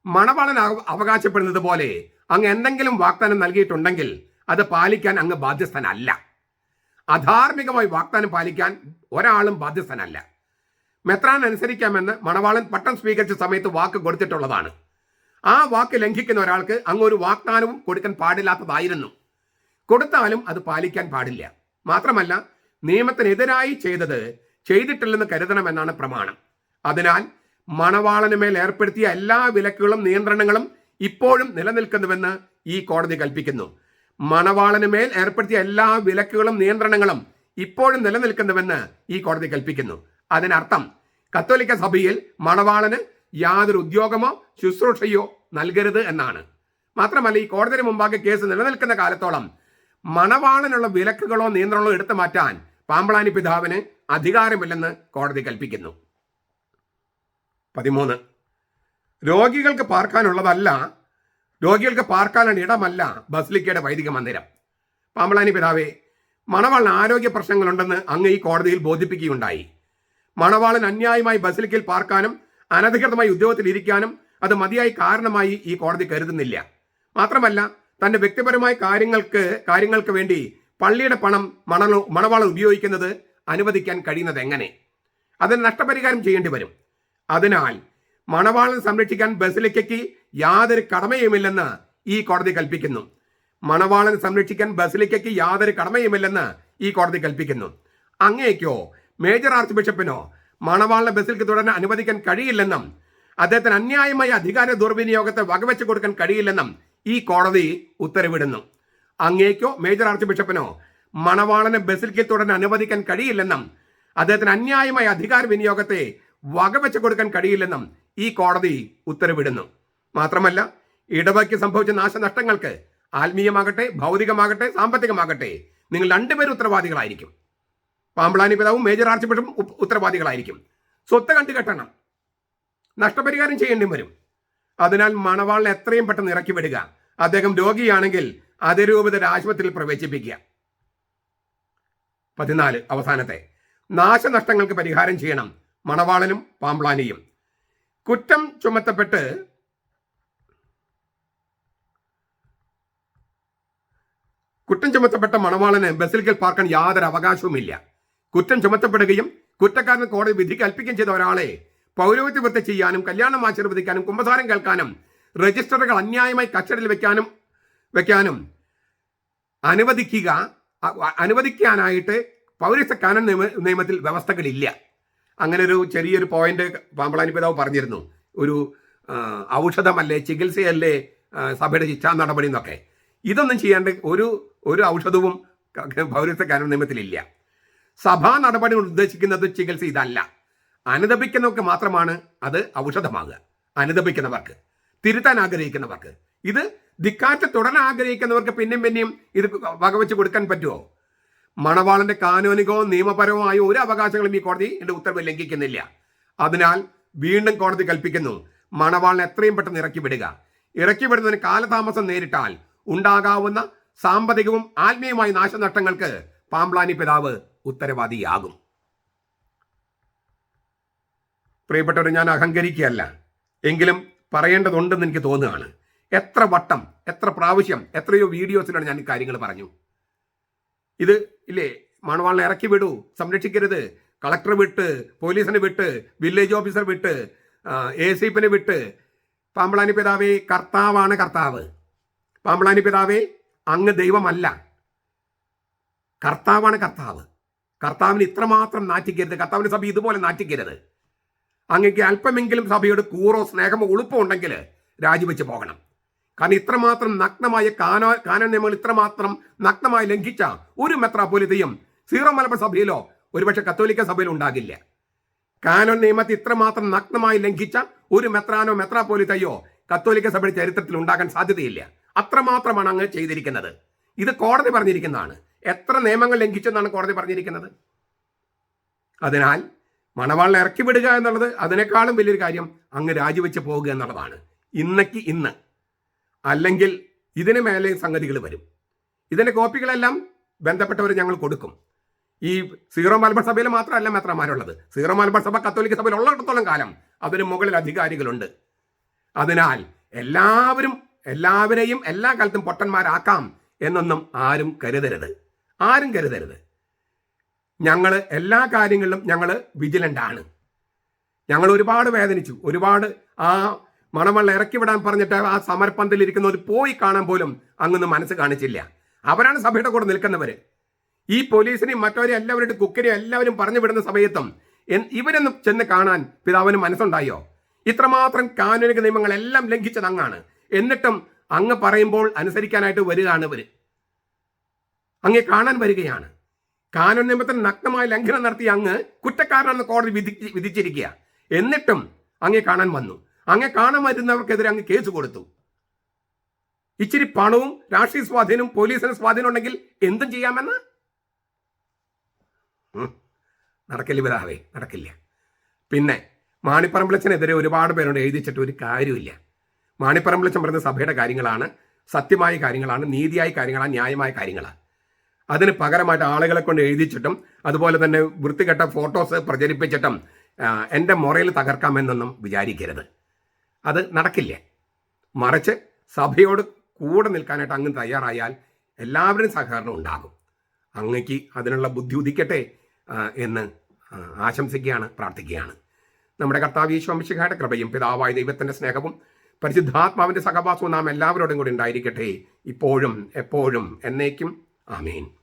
Speaker 1: മണവാളൻ അവ- അവകാശപ്പെടുന്നത് പോലെ അങ്ങ് എന്തെങ്കിലും വാഗ്ദാനം നൽകിയിട്ടുണ്ടെങ്കിൽ അത് പാലിക്കാൻ അങ്ങ് ബാധ്യസ്ഥനല്ല. അധാർമികമായി വാഗ്ദാനം പാലിക്കാൻ ഒരാളും ബാധ്യസ്ഥനല്ല. മെത്രാൻ അനുസരിക്കാമെന്ന് മണവാളൻ പട്ടം സ്വീകരിച്ച സമയത്ത് വാക്ക് കൊടുത്തിട്ടുള്ളതാണ്. ആ വാക്ക് ലംഘിക്കുന്ന ഒരാൾക്ക് അങ്ങ് ഒരു വാഗ്ദാനവും കൊടുക്കാൻ പാടില്ലാത്തതായിരുന്നു. കൊടുത്താലും അത് പാലിക്കാൻ പാടില്ല. മാത്രമല്ല നിയമത്തിനെതിരായി ചെയ്തത് ചെയ്തിട്ടില്ലെന്ന് കരുതണമെന്നാണ് പ്രമാണം. അതിനാൽ മണവാളന് മേൽ ഏർപ്പെടുത്തിയ എല്ലാ വിലക്കുകളും നിയന്ത്രണങ്ങളും ഇപ്പോഴും നിലനിൽക്കുന്നുവെന്ന് ഈ കോടതി കൽപ്പിക്കുന്നു. മണവാളന് മേൽ ഏർപ്പെടുത്തിയ എല്ലാ വിലക്കുകളും നിയന്ത്രണങ്ങളും ഇപ്പോഴും നിലനിൽക്കുന്നുവെന്ന് ഈ കോടതി കൽപ്പിക്കുന്നു. അതിനർത്ഥം കത്തോലിക്ക സഭയിൽ മണവാളന് യാതൊരു ഉദ്യോഗമോ ശുശ്രൂഷയോ നൽകരുത് എന്നാണ്. മാത്രമല്ല ഈ കോടതിന് മുമ്പാകെ കേസ് നിലനിൽക്കുന്ന കാലത്തോളം മണവാളനുള്ള വിലക്കുകളോ നിയന്ത്രണങ്ങളോ എടുത്തു മാറ്റാൻ പാമ്പളാനി പിതാവിന് അധികാരമില്ലെന്ന് കോടതി കൽപ്പിക്കുന്നു. പതിമൂന്ന്. രോഗികൾക്ക് പാർക്കാനുള്ളതല്ല രോഗികൾക്ക് പാർക്കാനുള്ള ഇടമല്ല ബസ്ലിക്കയുടെ വൈദിക മന്ദിരം. പാമ്പളാനി പിതാവെ മണവാളിന് ആരോഗ്യ പ്രശ്നങ്ങളുണ്ടെന്ന് അങ്ങ് ഈ കോടതിയിൽ ബോധിപ്പിക്കുകയുണ്ടായി. മണവാളൻ അന്യായമായി ബസിലിക്കയിൽ പാർക്കാനും അനധികൃതമായി ഉദ്യോഗത്തിൽ ഇരിക്കാനും അത് മതിയായി കാരണമായി ഈ കോടതി കരുതുന്നില്ല. മാത്രമല്ല തന്റെ വ്യക്തിപരമായ കാര്യങ്ങൾക്ക് കാര്യങ്ങൾക്ക് വേണ്ടി പള്ളിയുടെ പണം മണലോ മണവാളം ഉപയോഗിക്കുന്നത് അനുവദിക്കാൻ കഴിയുന്നത് എങ്ങനെ? അതിന് നഷ്ടപരിഹാരം ചെയ്യേണ്ടി വരും. അതിനാൽ മണവാളൻ സംരക്ഷിക്കാൻ ബസിലിക്കയ്ക്ക് യാതൊരു കടമയുമില്ലെന്ന് ഈ കോടതി കൽപ്പിക്കുന്നു. മണവാളൻ സംരക്ഷിക്കാൻ ബസിലിക്കയ്ക്ക് യാതൊരു കടമയുമില്ലെന്ന് ഈ കോടതി കൽപ്പിക്കുന്നു. അങ്ങേക്കോ മേജർ ആർച്ച് ബിഷപ്പിനോ മണവാളിനെ ബസിൽക്ക് തുടരാൻ അനുവദിക്കാൻ കഴിയില്ലെന്നും അദ്ദേഹത്തിന് അന്യായമായ അധികാര ദുർവിനിയോഗത്തെ വകവെച്ച് കൊടുക്കാൻ കഴിയില്ലെന്നും ഈ കോടതി ഉത്തരവിടുന്നു. അങ്ങേക്കോ മേജർ ആർച്ച് ബിഷപ്പിനോ മണവാളനെ ബസിലിക്കയിൽ തുടരാൻ അനുവദിക്കാൻ കഴിയില്ലെന്നും അദ്ദേഹത്തിന് അന്യായമായ അധികാര വിനിയോഗത്തെ വകവെച്ച് കൊടുക്കാൻ കഴിയില്ലെന്നും ഈ കോടതി ഉത്തരവിടുന്നു. മാത്രമല്ല ഇടവയ്ക്ക് സംഭവിച്ച നാശനഷ്ടങ്ങൾക്ക് ആത്മീയമാകട്ടെ ഭൗതികമാകട്ടെ സാമ്പത്തികമാകട്ടെ നിങ്ങൾ രണ്ടുപേരും ഉത്തരവാദികളായിരിക്കും. പാമ്പളാനി പിതാവും മേജർ ആർച്ച് ബിഷപ്പും ഉത്തരവാദികളായിരിക്കും. സ്വത്ത് കണ്ടു കെട്ടണം നഷ്ടപരിഹാരം ചെയ്യേണ്ടി വരും. അതിനാൽ മണവാളിനെ എത്രയും പെട്ടെന്ന് ഇറക്കി വിടുക. അദ്ദേഹം രോഗിയാണെങ്കിൽ അതിരൂപതയുടെ ആശുപത്രിയിൽ പ്രവേശിപ്പിക്കുക. പതിനാല് അവസാനത്തെ. നാശനഷ്ടങ്ങൾക്ക് പരിഹാരം ചെയ്യണം മണവാളനും പാമ്പ്ളാനിയും. കുറ്റം ചുമത്തപ്പെട്ട് കുറ്റം ചുമത്തപ്പെട്ട മണവാളന് ബസിലിക്കൽ പാർക്കാൻ യാതൊരു അവകാശവുമില്ല കുറ്റം ചുമത്തപ്പെടുകയും കുറ്റക്കാരന് കോടതി വിധി കൽപ്പിക്കുകയും ചെയ്ത ഒരാളെ പൗരോഹിത്യവൃത്തി ചെയ്യാനും കല്യാണം ആശീർവദിക്കാനും കുമ്പസാരം കേൾക്കാനും രജിസ്റ്ററുകൾ അന്യായമായി കസ്റ്റഡിയിൽ വെക്കാനും വെക്കാനും അനുവദിക്കുക അനുവദിക്കാനായിട്ട് പൗരസ്ത്യ കാനൻ നിയമ നിയമത്തിൽ വ്യവസ്ഥകളില്ല. അങ്ങനെ ഒരു ചെറിയൊരു പോയിന്റ് പാമ്പളാനി പിതാവ് പറഞ്ഞിരുന്നു. ഒരു ഔഷധമല്ലേ ചികിത്സയല്ലേ സഭയുടെ ശിക്ഷാ നടപടി എന്നൊക്കെ. ഇതൊന്നും ചെയ്യാണ്ട് ഒരു ഒരു ഔഷധവും പൗരസ്ത കാനൻ നിയമത്തിലില്ല. സഭാ നടപടി ഉദ്ദേശിക്കുന്നത് ചികിത്സ ഇതല്ല. അനുദപിക്കുന്നവർക്ക് മാത്രമാണ് അത് ഔഷധമാകുക. അനുദപിക്കുന്നവർക്ക് തിരുത്താൻ ആഗ്രഹിക്കുന്നവർക്ക്. ഇത് ധിക്കാറ്റ് തുടരാൻ ആഗ്രഹിക്കുന്നവർക്ക് പിന്നെയും പിന്നെയും ഇത് വകവെച്ച് കൊടുക്കാൻ പറ്റുമോ? മണവാളന്റെ കാനോനികവും നിയമപരവുമായ ഒരു അവകാശങ്ങളും ഈ കോടതി എന്റെ ഉത്തരവ് ലംഘിക്കുന്നില്ല. അതിനാൽ വീണ്ടും കോടതി കൽപ്പിക്കുന്നു മണവാളിനെ എത്രയും പെട്ടെന്ന് ഇറക്കി വിടുക. ഇറക്കി വിടുന്നതിന് കാലതാമസം നേരിട്ടാൽ ഉണ്ടാകാവുന്ന സാമ്പത്തികവും ആത്മീയവുമായ നാശനഷ്ടങ്ങൾക്ക് പാമ്പ്ലാനി പിതാവ് ഉത്തരവാദിയാകും. പ്രിയപ്പെട്ടവർ ഞാൻ അഹങ്കരിക്കുകയല്ല. എങ്കിലും പറയേണ്ടതുണ്ടെന്ന് എനിക്ക് തോന്നുകയാണ്. എത്ര വട്ടം എത്ര പ്രാവശ്യം എത്രയോ വീഡിയോസിലാണ് ഞാൻ കാര്യങ്ങൾ പറഞ്ഞു. ഇത് ഇല്ലേ മണവാളിനെ ഇറക്കി വിടൂ സംരക്ഷിക്കരുത്. കളക്ടർ വിട്ട് പോലീസിനെ വിട്ട് വില്ലേജ് ഓഫീസർ വിട്ട് എ സി വിട്ട്. പാമ്പളാനി പിതാവേ കർത്താവാണ് കർത്താവ്. പാമ്പളാനി പിതാവേ അങ്ങ് ദൈവമല്ല. കർത്താവാണ് കർത്താവ്. കർത്താവിന് ഇത്രമാത്രം നാറ്റിക്കരുത്. കർത്താവിന്റെ സഭ ഇതുപോലെ നാറ്റിക്കരുത്. അങ്ങക്ക് അല്പമെങ്കിലും സഭയോട് കൂറോ സ്നേഹമോ ഉളുപ്പോ ഉണ്ടെങ്കിൽ രാജിവെച്ച് പോകണം. കാരണം ഇത്രമാത്രം നഗ്നമായ കാനോ കാനോ നിയമങ്ങൾ ഇത്രമാത്രം നഗ്നമായി ലംഘിച്ച ഒരു മെത്രാപോലിതയും സീറോ മലബാർ സഭയിലോ ഒരുപക്ഷെ കത്തോലിക്ക സഭയിലോ ഉണ്ടാകില്ല. കാനോൻ നിയമത്തെ ഇത്രമാത്രം നഗ്നമായി ലംഘിച്ച ഒരു മെത്രാനോ മെത്രാപോലിത്തയോ കത്തോലിക്ക സഭയുടെ ചരിത്രത്തിൽ ഉണ്ടാകാൻ സാധ്യതയില്ല. അത്രമാത്രമാണ് അങ്ങ് ചെയ്തിരിക്കുന്നത്. ഇത് കോടതി പറഞ്ഞിരിക്കുന്നതാണ്. എത്ര നിയമങ്ങൾ ലംഘിച്ചെന്നാണ് കോടതി പറഞ്ഞിരിക്കുന്നത്. അതിനാൽ മണവാളിനെ ഇറക്കി വിടുക എന്നുള്ളത് അതിനേക്കാളും വലിയൊരു കാര്യം അങ്ങ് രാജിവെച്ച് പോവുക എന്നുള്ളതാണ്. ഇന്നക്ക് ഇന്ന്. അല്ലെങ്കിൽ ഇതിന് മേലെ സംഗതികൾ വരും. ഇതിന്റെ കോപ്പികളെല്ലാം ബന്ധപ്പെട്ടവർ ഞങ്ങൾ കൊടുക്കും. ഈ സീറോ മലബാർ സഭയിൽ മാത്രമല്ല മെത്രമാരുള്ളത് സീറോ മലബാർ സഭ കത്തോലിക്ക സഭയിൽ ഉള്ളിടത്തോളം കാലം അതിന് മുകളിൽ അധികാരികളുണ്ട്. അതിനാൽ എല്ലാവരും എല്ലാവരെയും എല്ലാ കാലത്തും പൊട്ടന്മാരാക്കാം എന്നൊന്നും ആരും കരുതരുത്. ആരും കരുതരുത്. ഞങ്ങൾ എല്ലാ കാര്യങ്ങളിലും ഞങ്ങൾ വിജിലന്റ് ആണ് ഞങ്ങൾ ഒരുപാട് വേദനിച്ചു. ഒരുപാട് ആ മണമള്ള ഇറക്കി വിടാൻ പറഞ്ഞിട്ട് ആ സമരപ്പന്തലിൽ ഇരിക്കുന്നവർ പോയി കാണാൻ പോലും അങ്ങൊന്ന് മനസ്സ് കാണിച്ചില്ല. അവരാണ് സഭയുടെ കൂടെ നിൽക്കുന്നവർ ഈ പോലീസിനെയും മറ്റവരെയും എല്ലാവരും കുക്കരെയും എല്ലാവരും പറഞ്ഞു വിടുന്ന സമയത്തും ഇവരൊന്നും ചെന്ന് കാണാൻ പിതാവിന് മനസ്സുണ്ടായോ? ഇത്രമാത്രം കാനൂനിക നിയമങ്ങളെല്ലാം ലംഘിച്ചത് അങ്ങാണ് എന്നിട്ടും അങ്ങ് പറയുമ്പോൾ അനുസരിക്കാനായിട്ട് വരികയാണ് ഇവർ. അങ്ങേ കാണാൻ വരികയാണ്. കാനോൻ നിയമത്തിന് നഗ്നമായ ലംഘനം നടത്തി അങ്ങ് കുറ്റക്കാരനെന്ന് കോടതി വിധി വിധിച്ചിരിക്കുക. എന്നിട്ടും അങ്ങേ കാണാൻ വന്നു. അങ്ങേ കാണാൻ വരുന്നവർക്കെതിരെ അങ്ങ് കേസ് കൊടുത്തു. ഇച്ചിരി പണവും രാഷ്ട്രീയ സ്വാധീനവും പോലീസിന് സ്വാധീനം ഉണ്ടെങ്കിൽ എന്തും ചെയ്യാമെന്ന്. നടക്കില്ല പിതാവേ നടക്കില്ല. പിന്നെ മാണിപ്പറമ്പിളച്ചനെതിരെ ഒരുപാട് പേരോട് എഴുതിച്ചിട്ട് ഒരു കാര്യമില്ല മാണിപ്പറമ്പിളച്ചൻ പറയുന്ന സഭയുടെ കാര്യങ്ങളാണ് സത്യമായ കാര്യങ്ങളാണ് നീതിയായ കാര്യങ്ങളാണ് ന്യായമായ കാര്യങ്ങളാണ്. അതിന് പകരമായിട്ട് ആളുകളെ കൊണ്ട് എഴുതിച്ചിട്ടും അതുപോലെ തന്നെ വൃത്തികെട്ട ഫോട്ടോസ് പ്രചരിപ്പിച്ചിട്ടും എന്റെ മുറയിൽ തകർക്കാമെന്നൊന്നും വിചാരിക്കരുത്. അത് നടക്കില്ല. മറിച്ച് സഭയോട് കൂടെ നിൽക്കാനായിട്ട് അങ്ങ് തയ്യാറായാൽ എല്ലാവരും സഹകരണം ഉണ്ടാകും. അങ്ങക്ക് അതിനുള്ള ബുദ്ധി ഉദിക്കട്ടെ എന്ന് ആശംസിക്കുകയാണ് പ്രാർത്ഥിക്കുകയാണ്. നമ്മുടെ കർത്താവ് ഈശ്വംശിഖയുടെ കൃപയും പിതാവായ ദൈവത്തിന്റെ സ്നേഹവും പരിശുദ്ധാത്മാവിന്റെ സഹവാസവും നാം എല്ലാവരോടും കൂടി ഉണ്ടായിരിക്കട്ടെ. ഇപ്പോഴും എപ്പോഴും എന്നേക്കും. ആമീൻ.